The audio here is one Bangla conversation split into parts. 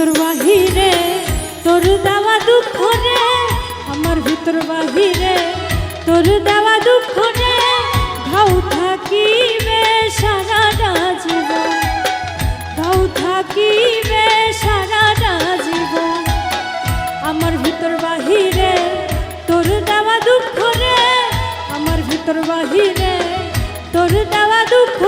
বাহিরে, তোর দেওয়া দুঃখ রে আমার ভিতর বাহিরে, তোর দেওয়া দুঃখ রে ঘাউ থাকিবে সারাটা জীবন ঘাউ থাকিবে সারাটা জীবন আমার ভিতর বাহিরে, তোর দেওয়া দুঃখ রে আমার ভিতর বাহিরে, তোর দেওয়া দুঃখ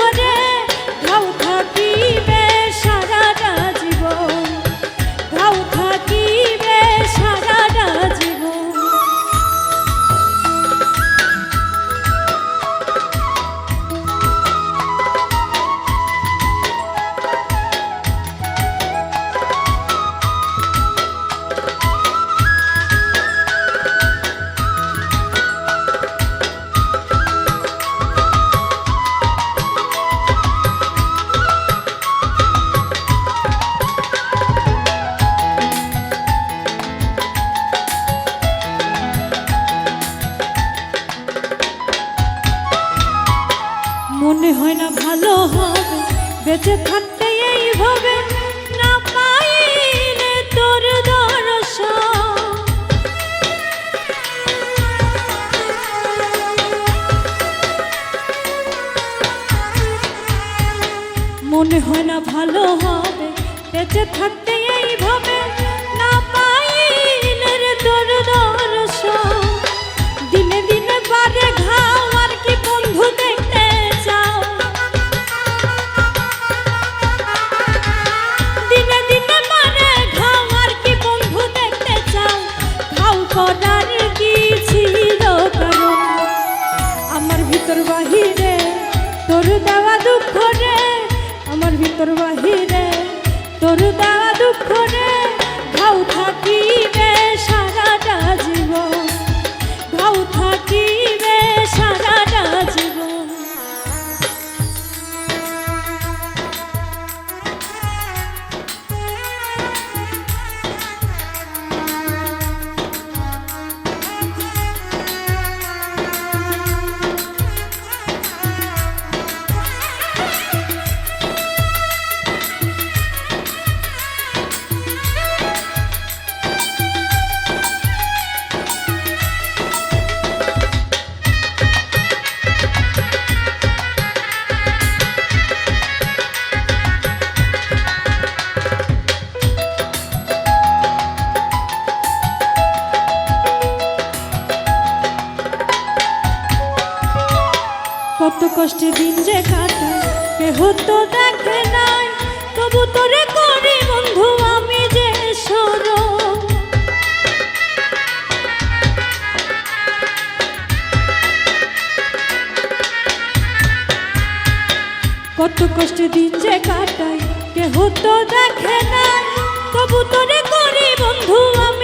বেঁচে থাকতে এইভাবে না পাইলে তোর মনে হয় না ভালো হবে বেঁচে থাকতে এইভাবে না পাইলে তোর দর্শন করার কি ছিল কারণ? আমার ভিতর বাহিরে, তোর দেওয়া দুঃখ রে আমার ভিতর বাহিরে, তোর দেওয়া দুঃখ রে ঘাউ থাকিবে কত কষ্টে দিন যে কাটায়, কেহ তো দেখে নাই। তবু তোরে করি বন্ধু, আমি যে সর। কত কষ্টে দিন যে কাটাই কেহ তো দেখে নাই। তবু তোরে করি বন্ধু, আমি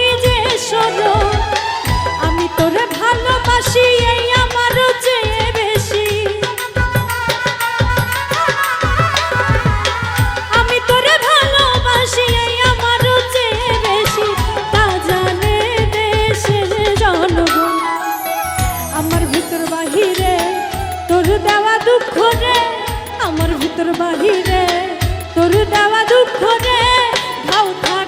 দেওয়া দুঃখ রে আমার ভিতর বাহিরে। তোর দেওয়া দুঃখ রে ঘাউ থাকিবে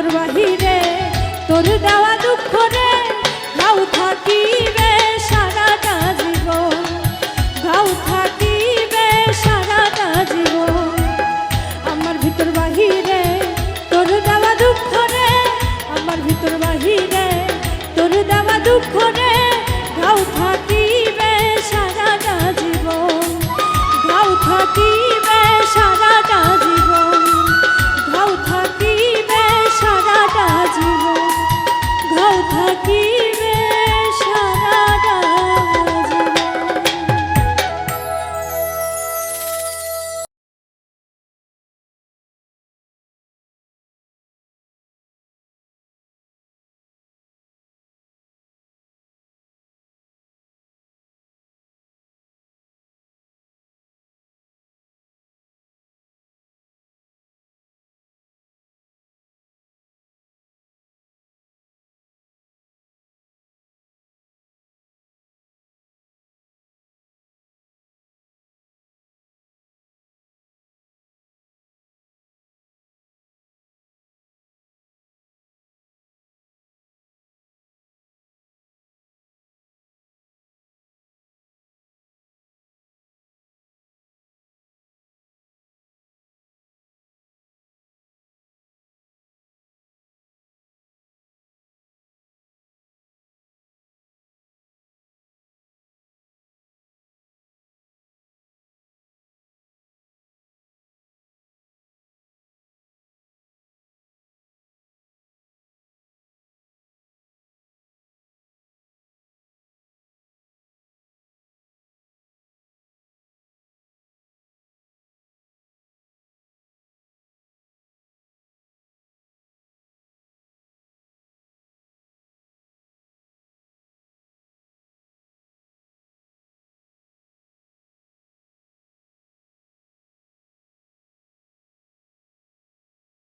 ভিতর বাহিরে তোর দেওয়া দুঃখ রে।